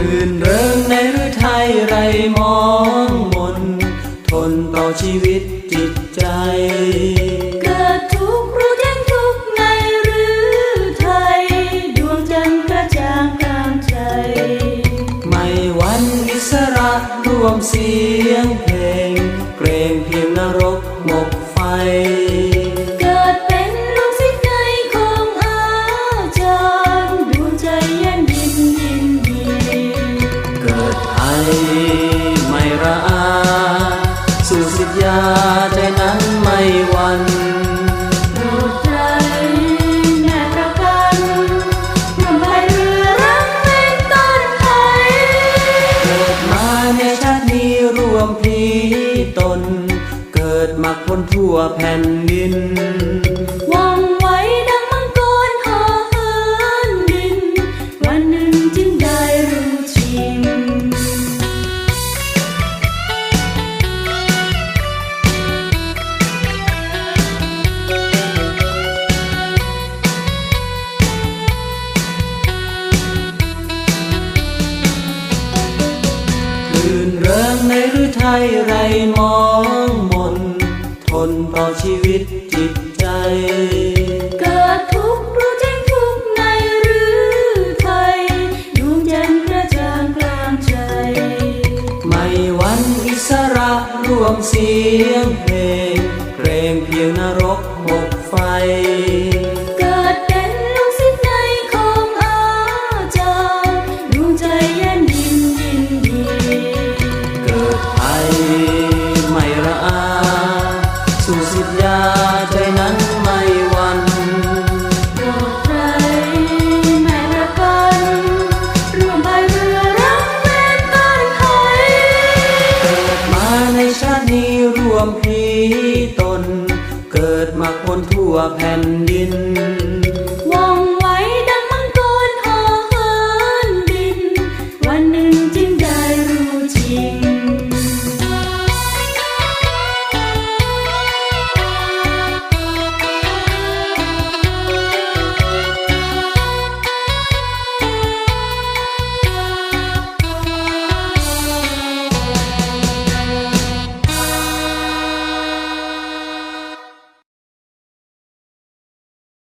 รื่นเริงในฤทัยไรมองมน ทนต่อชีวิตจิตใจ เกิดทุกข์รู้แจ้งทุกข์ในหรือไทยดวงจันทร์กระจ่างกลางใจ ไม่หวันอิสระรวมเสียงเพลง เกรงเพียงนรกหมกไฟ ไทยไม่ระอาสู่สิทธยาใจนั้นไม่หวันโปรดใจแม่ประกันนำไปเรือรังเป็นต้นไทยเกิดมาในชาตินี้รวมพลีตนเกิดมาคนทั่วแผ่นดิน ริงในฤทัยไรมองมน ทนต่อชีวิตจิตใจ เกิดทุกข์รู้แจ้งทุกข์ในหรือไทยดวงจันทร์กระจ่างกลางใจ ไม่หวันอิสระรวมเสียงเพลง เกรงเพียงนรกหมกไฟ เกิดมาคนทั่วแผ่นดิน